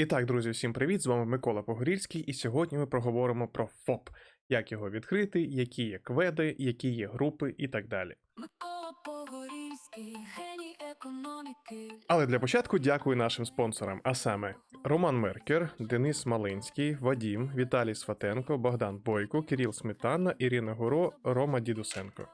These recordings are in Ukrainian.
І так, друзі, всім привіт! З вами Микола Погорільський, і сьогодні ми проговоримо про ФОП, як його відкрити, які є кведи, які є групи і так далі. Микола Погорільський, геній економіки. Але для початку дякую нашим спонсорам, а саме Роман Меркер, Денис Малинський, Вадім, Віталій Сватенко, Богдан Бойко, Кирил Сметана, Ірина Гуро, Рома Дідусенко.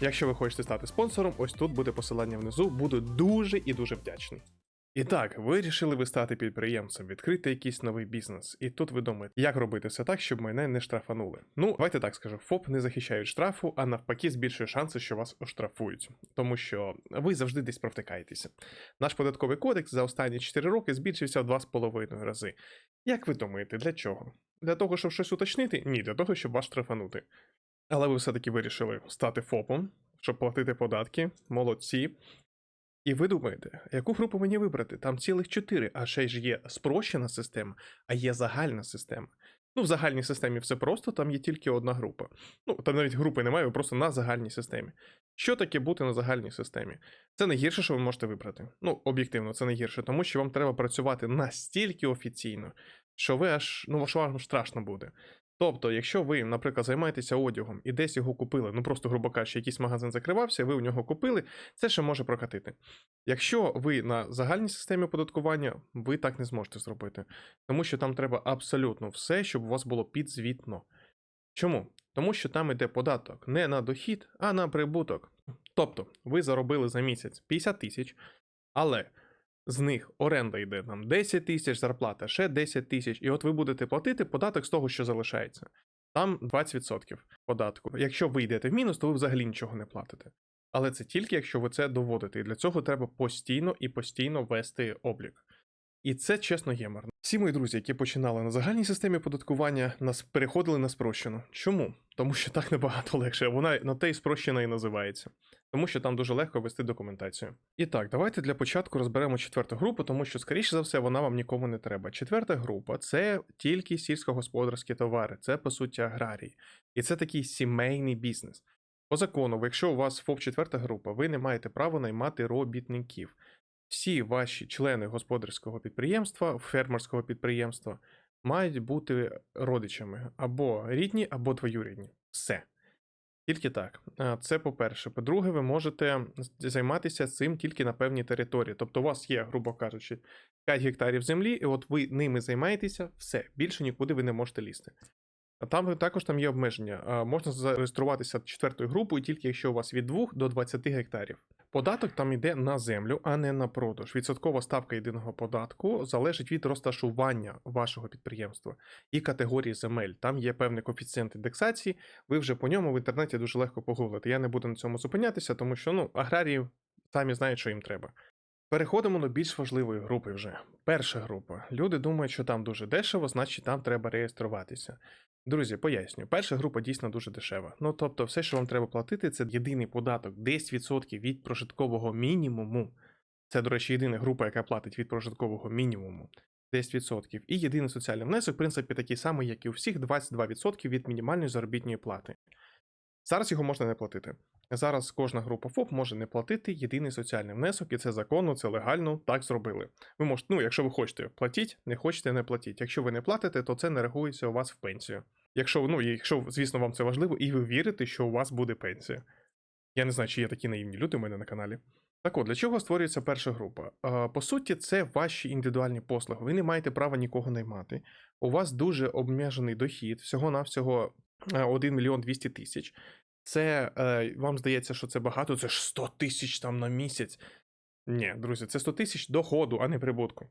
Якщо ви хочете стати спонсором, ось тут буде посилання внизу. Буду дуже і дуже вдячний. І так, вирішили ви стати підприємцем, відкрити якийсь новий бізнес. І тут ви думаєте, як робити все так, щоб мене не штрафанули. Ну, давайте так скажу, ФОП не захищають штрафу, а навпаки, збільшує шанси, що вас оштрафують, тому що ви завжди десь провтикаєтеся. Наш податковий кодекс за останні 4 роки збільшився в 2,5 рази. Як ви думаєте, для чого? Для того, щоб щось уточнити? Ні, для того, щоб вас штрафанути. Але ви все-таки вирішили стати ФОПом, щоб платити податки, молодці. І ви думаєте, яку групу мені вибрати? Там цілих чотири, а ще ж є спрощена система, а є загальна система. Ну, в загальній системі все просто, там є тільки одна група. Ну, там навіть групи немає, ви просто на загальній системі. Що таке бути на загальній системі? Це найгірше, що ви можете вибрати. Ну, об'єктивно, це найгірше, тому що вам треба працювати настільки офіційно, що ви аж, ну, що вам страшно буде. Тобто, якщо ви, наприклад, займаєтеся одягом і десь його купили, ну просто, грубо кажучи, якийсь магазин закривався, ви у нього купили, це ще може прокатити. Якщо ви на загальній системі оподаткування, ви так не зможете зробити, тому що там треба абсолютно все, щоб у вас було підзвітно. Чому? Тому що там йде податок не на дохід, а на прибуток. Тобто, ви заробили за місяць 50 тисяч, але з них оренда йде нам 10 тисяч, зарплата ще 10 тисяч, і от ви будете платити податок з того, що залишається. Там 20% податку. Якщо ви йдете в мінус, то ви взагалі нічого не платите. Але це тільки якщо ви це доводите. І для цього треба постійно і постійно вести облік. І це чесно є марно. Всі мої друзі, які починали на загальній системі податкування, нас переходили на спрощену. Чому? Тому що так набагато легше. Вона на те й спрощена і називається. Тому що там дуже легко вести документацію. І так, давайте для початку розберемо четверту групу, тому що, скоріше за все, вона вам нікому не треба. Четверта група це тільки сільськогосподарські товари, це по суті аграрії. І це такий сімейний бізнес. По закону, якщо у вас ФОП четверта група, ви не маєте права наймати робітників. Всі ваші члени господарського підприємства, фермерського підприємства мають бути родичами або рідні, або двоюрідні. Все. Тільки так. Це по-перше. По-друге, ви можете займатися цим тільки на певній території. Тобто, у вас є, грубо кажучи, 5 гектарів землі, і от ви ними займаєтеся, все, більше нікуди ви не можете лізти. Там також там є обмеження. Можна зареєструватися четвертою групою, тільки якщо у вас від 2 до 20 гектарів. Податок там йде на землю, а не на продаж. Відсоткова ставка єдиного податку залежить від розташування вашого підприємства і категорії земель. Там є певний коефіцієнт індексації. Ви вже по ньому в інтернеті дуже легко погуглити. Я не буду на цьому зупинятися, тому що ну, аграрії самі знають, що їм треба. Переходимо до більш важливої групи вже. Перша група. Люди думають, що там дуже дешево, значить там треба реєструватися. Друзі, поясню, перша група дійсно дуже дешева. Ну тобто, все, що вам треба платити, це єдиний податок 10% від прожиткового мінімуму. Це, до речі, єдина група, яка платить від прожиткового мінімуму 10%. І єдиний соціальний внесок, в принципі, такий самий, як і у всіх, 22% від мінімальної заробітної плати. Зараз його можна не платити. Зараз кожна група ФОП може не платити єдиний соціальний внесок, і це законно, це легально, так зробили. Ви можете, ну, якщо ви хочете, платіть, не хочете, не платіть. Якщо ви не платите, то це не рахується у вас в пенсію. Якщо, ну, якщо, звісно, вам це важливо, і ви вірите, що у вас буде пенсія. Я не знаю, чи є такі наївні люди у мене на каналі. Так от, для чого створюється перша група? По суті, це ваші індивідуальні послуги. Ви не маєте права нікого наймати. У вас дуже обмежений дохід, всього-навсього 1 мільйон 200 тисяч. Це е, вам здається, що це багато, це ж 100 тисяч там на місяць. Ні, друзі, це 100 тисяч доходу, а не прибутку.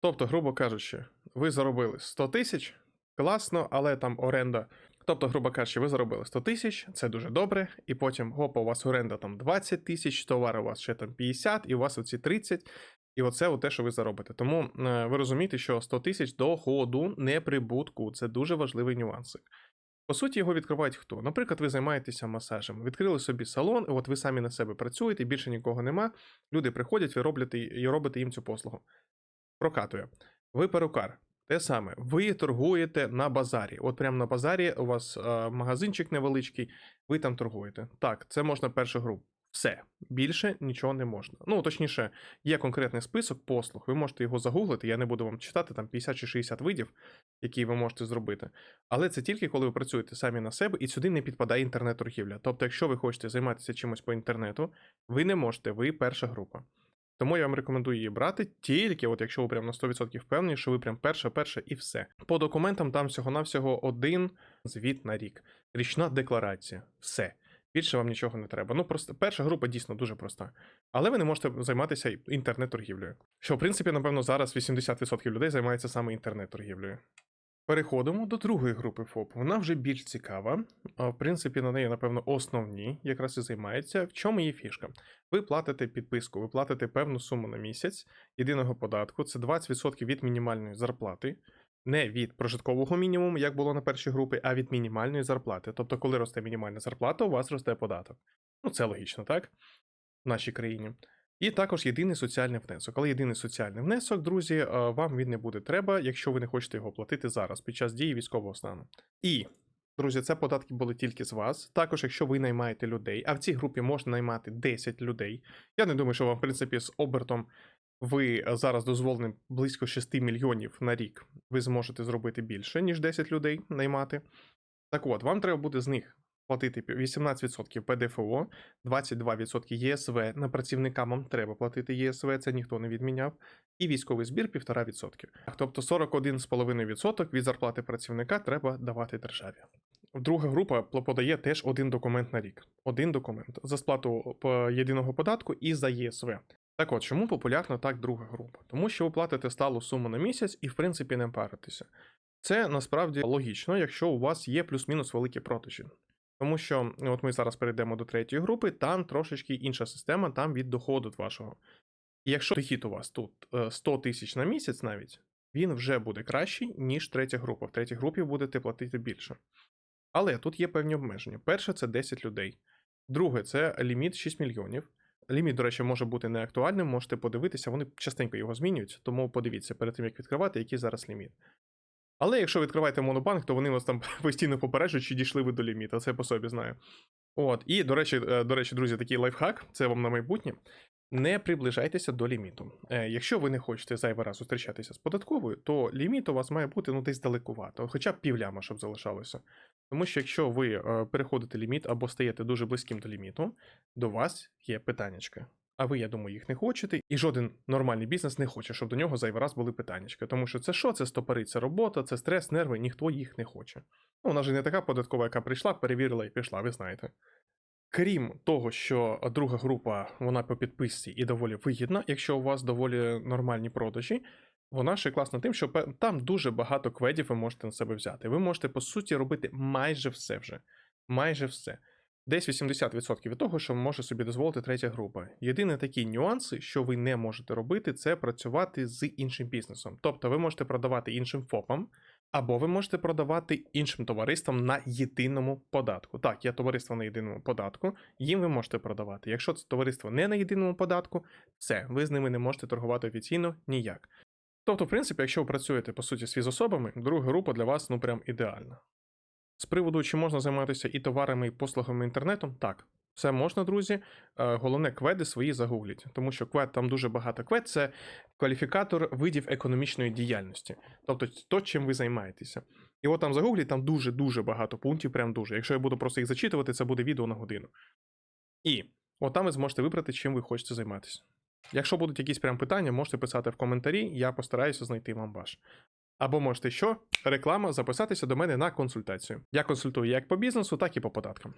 Тобто, грубо кажучи, ви заробили 100 тисяч, класно, але там оренда. Тобто, грубо кажучи, ви заробили 100 тисяч, це дуже добре, і потім гопа, у вас оренда там 20 тисяч, товар у вас ще там 50, і у вас оці 30. І оце те, що ви заробите. Тому е, ви розумієте, що 100 тисяч доходу, не прибутку. Це дуже важливий нюансик. По суті, його відкривають хто? Наприклад, ви займаєтеся масажем, відкрили собі салон, і от ви самі на себе працюєте, більше нікого нема. Люди приходять, ви робите, і робите їм цю послугу. Прокатує. Ви перукар. Те саме, ви торгуєте на базарі. От прямо на базарі у вас е, магазинчик невеличкий, ви там торгуєте. Так, це можна першу групу. Все, більше нічого не можна. Ну, точніше, є конкретний список послуг, ви можете його загуглити, я не буду вам читати там 50 чи 60 видів, які ви можете зробити. Але це тільки коли ви працюєте самі на себе, і сюди не підпадає інтернет-торгівля. Тобто, якщо ви хочете займатися чимось по інтернету, ви не можете, ви перша група. Тому я вам рекомендую її брати тільки, от якщо ви прям на 100% впевнені, що ви прям перша, перша і все. По документам там всього-навсього один звіт на рік, річна декларація. Все. Більше вам нічого не треба. Ну, просто перша група дійсно дуже проста. Але ви не можете займатися інтернет-торгівлею. Що, в принципі, напевно, зараз 80% людей займаються саме інтернет-торгівлею. Переходимо до другої групи ФОП. Вона вже більш цікава. В принципі, на неї, напевно, основні якраз і займаються. В чому її фішка? Ви платите підписку, ви платите певну суму на місяць єдиного податку, це 20% від мінімальної зарплати, не від прожиткового мінімуму, як було на першій групі, а від мінімальної зарплати. Тобто, коли росте мінімальна зарплата, у вас росте податок. Ну, це логічно, так? В нашій країні. І також єдиний соціальний внесок. Але єдиний соціальний внесок, друзі, е, вам він не буде треба, якщо ви не хочете його платити зараз під час дії військового стану. І, друзі, це податки були тільки з вас. Також, якщо ви наймаєте людей, а в цій групі можна наймати 10 людей. Я не думаю, що вам, в принципі, з обертом ви е, зараз дозволені близько 6 мільйонів на рік. Ви зможете зробити більше, ніж 10 людей наймати. Так от, вам треба буде з них платити 18% ПДФО, 22% ЄСВ. На працівникам вам треба платити ЄСВ, це ніхто не відміняв. І військовий збір 1,5%. Тобто 41,5% від зарплати працівника треба давати державі. Друга група подає теж один документ на рік. Один документ за сплату єдиного податку і за ЄСВ. Так от, чому популярна так друга група? Тому що ви платите сталу суму на місяць і, в принципі, не паритеся. Це насправді логічно, якщо у вас є плюс-мінус великі продажі. Тому що ну, от ми зараз перейдемо до третьої групи, там трошечки інша система, там від доходу вашого. Якщо дохід у вас тут е, 100 тисяч на місяць навіть, він вже буде кращий, ніж третя група. В третій групі будете платити більше. Але тут є певні обмеження. Перше це 10 людей. Друге, це ліміт 6 мільйонів. Ліміт, до речі, може бути неактуальним, можете подивитися, вони частенько його змінюють, тому подивіться перед тим, як відкривати, який зараз ліміт. Але якщо відкриваєте монобанк, то вони вас там постійно попереджують, чи дійшли ви до ліміта, це по собі знаю. От, і до речі, е, до речі, друзі, такий лайфхак, це вам на майбутнє. Не приближайтеся до ліміту. Е, якщо ви не хочете зайвий раз зустрічатися з податковою, то ліміт у вас має бути ну десь далекувато, хоча б півляма, щоб залишалося. Тому що якщо ви е, переходите ліміт або стаєте дуже близьким до ліміту, до вас є питаннячка. А ви, я думаю, їх не хочете, і жоден нормальний бізнес не хоче, щоб до нього зайвий раз були питаннячка. Тому що це що? Це стопори, це робота, це стрес, нерви, ніхто їх не хоче. Ну, вона ж не така податкова, яка прийшла, перевірила і пішла, ви знаєте. Крім того, що друга група вона по підписці і доволі вигідна, якщо у вас доволі нормальні продажі, вона ще класна тим, що там дуже багато кведів ви можете на себе взяти. Ви можете, по суті, робити майже все вже. Майже все. Десь 80% від того, що може собі дозволити третя група. Єдине такі нюанси, що ви не можете робити, це працювати з іншим бізнесом. Тобто ви можете продавати іншим ФОПам, або ви можете продавати іншим товариствам на єдиному податку. Так, є товариство на єдиному податку, їм ви можете продавати. Якщо це товариство не на єдиному податку, все, ви з ними не можете торгувати офіційно ніяк. Тобто, в принципі, якщо ви працюєте по суті з фізособами, друга група для вас ну прям ідеальна. З приводу, чи можна займатися і товарами, і послугами інтернетом, так. Все можна, друзі. Е, Головне, кведи свої загугліть, тому що квед там дуже багато. Квед це кваліфікатор видів економічної діяльності, тобто то, чим ви займаєтеся. І от там загугліть, там дуже-дуже багато пунктів, прям дуже. Якщо я буду просто їх зачитувати, це буде відео на годину. І от там ви зможете вибрати, чим ви хочете займатися. Якщо будуть якісь прям питання, можете писати в коментарі, я постараюся знайти вам ваш. Або можете що? Реклама записатися до мене на консультацію. Я консультую як по бізнесу, так і по податкам.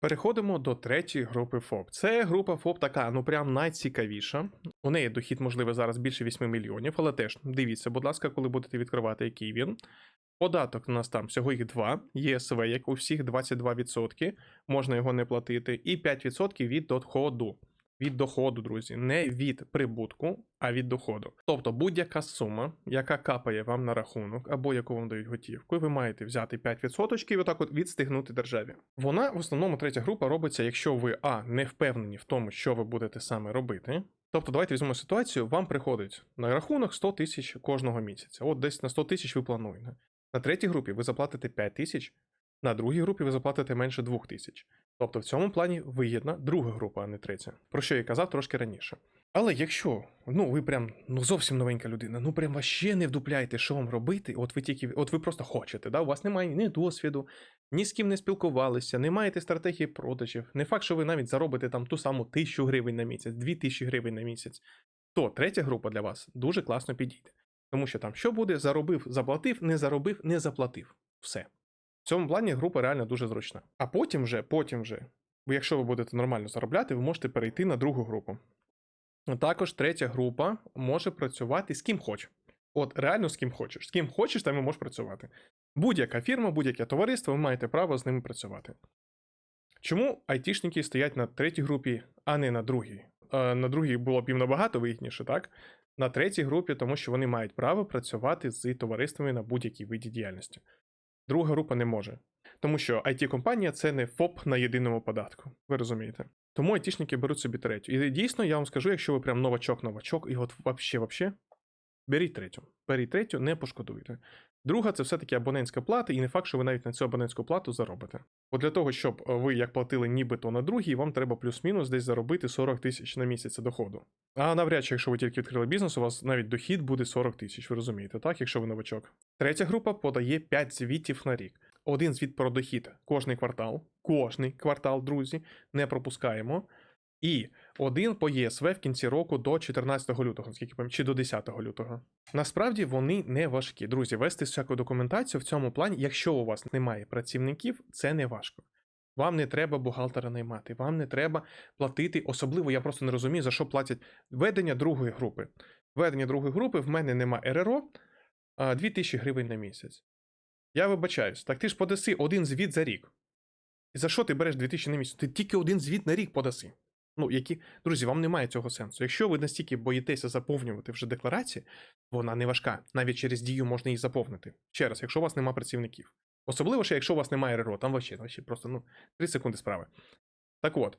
Переходимо до третьої групи ФОП. Це група ФОП така, ну прям найцікавіша. У неї дохід, можливо, зараз більше 8 мільйонів, але теж дивіться, будь ласка, коли будете відкривати, який він. Податок у нас там всього їх два, ЄСВ, як у всіх 22%, можна його не платити, і 5% від доходу. Від доходу, друзі, не від прибутку, а від доходу. Тобто будь-яка сума, яка капає вам на рахунок, або яку вам дають готівку, ви маєте взяти 5% і отак от відстигнути державі. Вона в основному третя група робиться, якщо ви а не впевнені в тому, що ви будете саме робити. Тобто, давайте візьмемо ситуацію, вам приходить на рахунок 100 тисяч кожного місяця. От десь на 100 тисяч ви плануєте. На третій групі ви заплатите 5 тисяч, На другій групі ви заплатите менше 2000. Тобто в цьому плані вигідна друга група, а не третя. Про що я казав трошки раніше. Але якщо ну ви прям ну зовсім новенька людина, ну прям вообще не вдупляєте, що вам робити, от ви тільки от ви просто хочете, да? у вас немає ні досвіду, ні з ким не спілкувалися, не маєте стратегії продажів. Не факт, що ви навіть заробите там ту саму тисячу гривень на місяць, дві тисячі гривень на місяць, то третя група для вас дуже класно підійде. Тому що там що буде, заробив, заплатив, не заробив, не заплатив. Все. В цьому плані група реально дуже зручна. А потім вже, потім вже, якщо ви будете нормально заробляти, ви можете перейти на другу групу. Також третя група може працювати з ким хоче. От реально з ким хочеш. З ким хочеш, там і можеш працювати. Будь-яка фірма, будь-яке товариство, ви маєте право з ними працювати. Чому айтішники стоять на третій групі, а не на другій? На другій було б їм набагато вигідніше, так? На третій групі, тому що вони мають право працювати з товариствами на будь-якій виді діяльності. Друга група не може. Тому що IT-компанія це не ФОП на єдиному податку. Ви розумієте? Тому айтішники беруть собі третю. І дійсно, я вам скажу, якщо ви прям новачок-новачок, і от вообще, вообще, беріть третю. Беріть третю, не пошкодуйте. Друга це все-таки абонентська плата, і не факт, що ви навіть на цю абонентську плату заробите. Бо для того, щоб е, ви як платили нібито на другій, вам треба плюс-мінус десь заробити 40 тисяч на місяць доходу. А навряд чи, якщо ви тільки відкрили бізнес, у вас навіть дохід буде 40 тисяч, ви розумієте, так, якщо ви новачок. Третя група подає 5 звітів на рік. Один звіт про дохід кожний квартал, кожний квартал, друзі, не пропускаємо. І один по ЄСВ в кінці року до 14 лютого, наскільки пам'ятаю, чи до 10 лютого. Насправді вони не важкі. Друзі, вести всяку документацію в цьому плані, якщо у вас немає працівників, це не важко. Вам не треба бухгалтера наймати, вам не треба платити. Особливо я просто не розумію, за що платять ведення другої групи. Ведення другої групи в мене нема РРО, 2000 гривень на місяць. Я вибачаюсь, так ти ж подаси один звіт за рік. І за що ти береш 2000 на місяць? Ти тільки один звіт на рік подаси. Ну, які, друзі, вам немає цього сенсу. Якщо ви настільки боїтеся заповнювати вже декларації, вона не важка. Навіть через дію можна її заповнити. Ще раз, якщо у вас немає працівників. Особливо, ще якщо у вас немає РРО, там вообще, вообще просто ну, 3 секунди справи. Так от,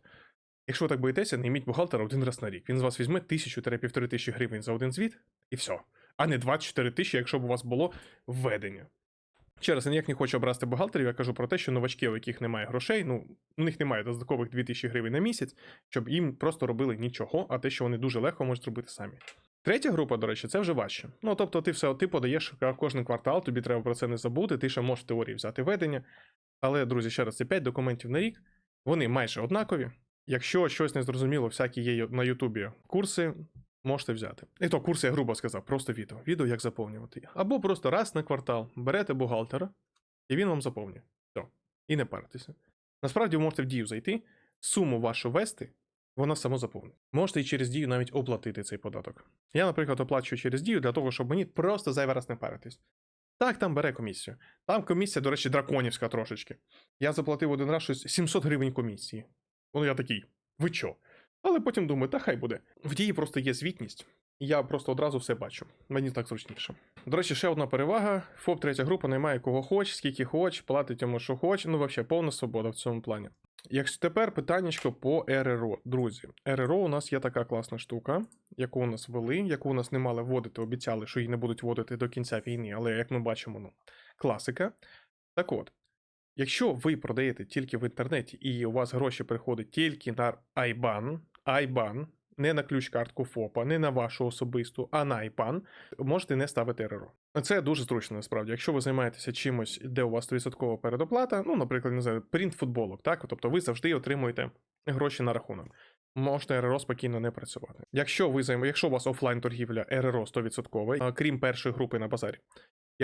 якщо ви так боїтеся, найміть бухгалтера один раз на рік. Він з вас візьме 1000-1500 тисячі гривень за один звіт, і все. А не 24 тисячі, якщо б у вас було введення. Ще раз, я ніяк не хочу обрати бухгалтерів, я кажу про те, що новачки, у яких немає грошей, ну, у них немає додаткових 2000 гривень на місяць, щоб їм просто робили нічого, а те, що вони дуже легко можуть зробити самі. Третя група, до речі, це вже важче. Ну, тобто, ти все ти подаєш кожен квартал, тобі треба про це не забути, ти ще можеш в теорії взяти ведення. Але, друзі, ще раз, це 5 документів на рік, вони майже однакові. Якщо щось незрозуміло, всякі є на Ютубі курси, можете взяти. І то курси, я грубо сказав, просто відео. Відео, як заповнювати. Або просто раз на квартал берете бухгалтера, і він вам заповнює. Все. І не паритеся. Насправді ви можете в дію зайти, суму вашу ввести, вона само заповнить. Можете і через дію навіть оплатити цей податок. Я, наприклад, оплачую через дію для того, щоб мені просто зайвий раз не паритись. Так, там бере комісію. Там комісія, до речі, драконівська трошечки. Я заплатив один раз щось 700 гривень комісії. Ну, я такий, ви чо? Але потім думаю, та хай буде. В дії просто є звітність, і я просто одразу все бачу. Мені так зручніше. До речі, ще одна перевага: ФОП третя група наймає кого хоч, скільки хоч, платить йому, що хоч. Ну, взагалі, повна свобода в цьому плані. Якщо тепер питаннячко по РРО. Друзі, РРО у нас є така класна штука, яку у нас ввели, яку у нас не мали вводити, обіцяли, що її не будуть вводити до кінця війни, але як ми бачимо, ну, класика. Так от, якщо ви продаєте тільки в інтернеті і у вас гроші приходять тільки на IBAN, IBAN, не на ключ-картку ФОПа, не на вашу особисту, а на IBAN, можете не ставити РРО. Це дуже зручно насправді. Якщо ви займаєтеся чимось, де у вас 100% передоплата, ну, наприклад, не знаю, принт футболок, так? Тобто ви завжди отримуєте гроші на рахунок. Можете РРО спокійно не працювати. Якщо ви займ... якщо у вас офлайн торгівля РРО 100%, а, крім першої групи на базарі.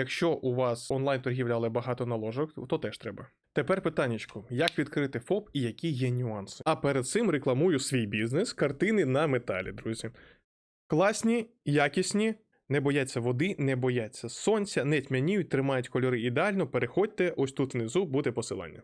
Якщо у вас онлайн торгівля, але багато наложок, то теж треба. Тепер питаннячко, як відкрити ФОП і які є нюанси. А перед цим рекламую свій бізнес, картини на металі, друзі. Класні, якісні, не бояться води, не бояться сонця, не тьмяніють, тримають кольори ідеально. Переходьте, ось тут внизу буде посилання.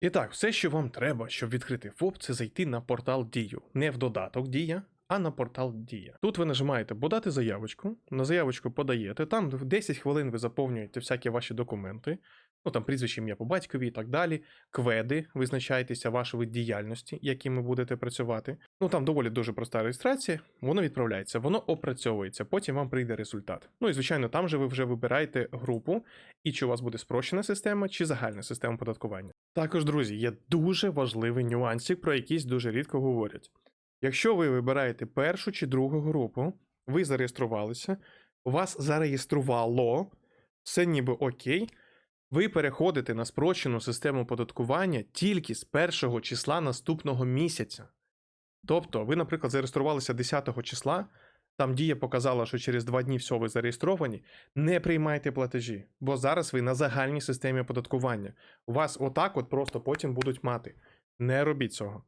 І так, все, що вам треба, щоб відкрити ФОП, це зайти на портал Дію. Не в додаток Дія, а на портал Дія. Тут ви нажимаєте подати заявочку, на заявочку подаєте, там в 10 хвилин ви заповнюєте всякі ваші документи, ну там прізвище ім'я по батькові і так далі. Кведи, визначаєтеся ваші вид діяльності, якими будете працювати. Ну там доволі дуже проста реєстрація, воно відправляється, воно опрацьовується, потім вам прийде результат. Ну і звичайно, там же ви вже вибираєте групу, і чи у вас буде спрощена система, чи загальна система оподаткування. Також, друзі, є дуже важливий нюансик, про якийсь дуже рідко говорять. Якщо ви вибираєте першу чи другу групу, ви зареєструвалися, вас зареєструвало, все ніби окей, ви переходите на спрощену систему оподаткування тільки з першого числа наступного місяця. Тобто, ви, наприклад, зареєструвалися 10 числа, там дія показала, що через два дні все ви зареєстровані, не приймайте платежі, бо зараз ви на загальній системі оподаткування. Вас отак от просто потім будуть мати. Не робіть цього.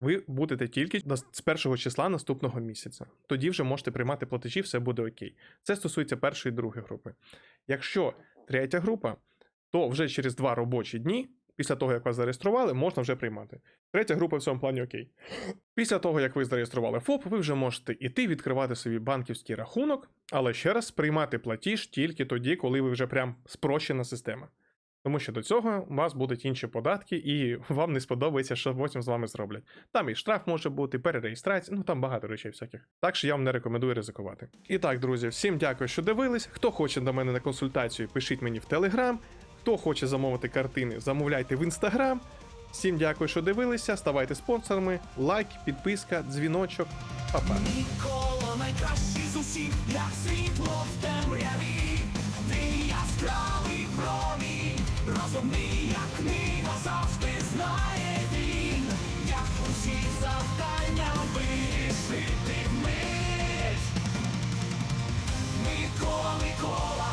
Ви будете тільки з першого числа наступного місяця. Тоді вже можете приймати платежі, все буде окей. Це стосується першої і другої групи. Якщо третя група, то вже через два робочі дні, після того, як вас зареєстрували, можна вже приймати. Третя група в цьому плані окей. Після того, як ви зареєстрували ФОП, ви вже можете іти відкривати собі банківський рахунок, але ще раз приймати платіж тільки тоді, коли ви вже прям спрощена система. Тому що до цього у вас будуть інші податки, і вам не сподобається, що потім з вами зроблять. Там і штраф може бути, перереєстрація, ну там багато речей всяких. Так що я вам не рекомендую ризикувати. І так, друзі, всім дякую, що дивились. Хто хоче до мене на консультацію, пишіть мені в Телеграм. Хто хоче замовити картини, замовляйте в Інстаграм. Всім дякую, що дивилися. Ставайте спонсорами, лайк, підписка, дзвіночок. Па-па. Нікола найкращий з усіх, як світло розумний, як книга завжди знає він, як усі завдання вирішити вмить. Миколи кола.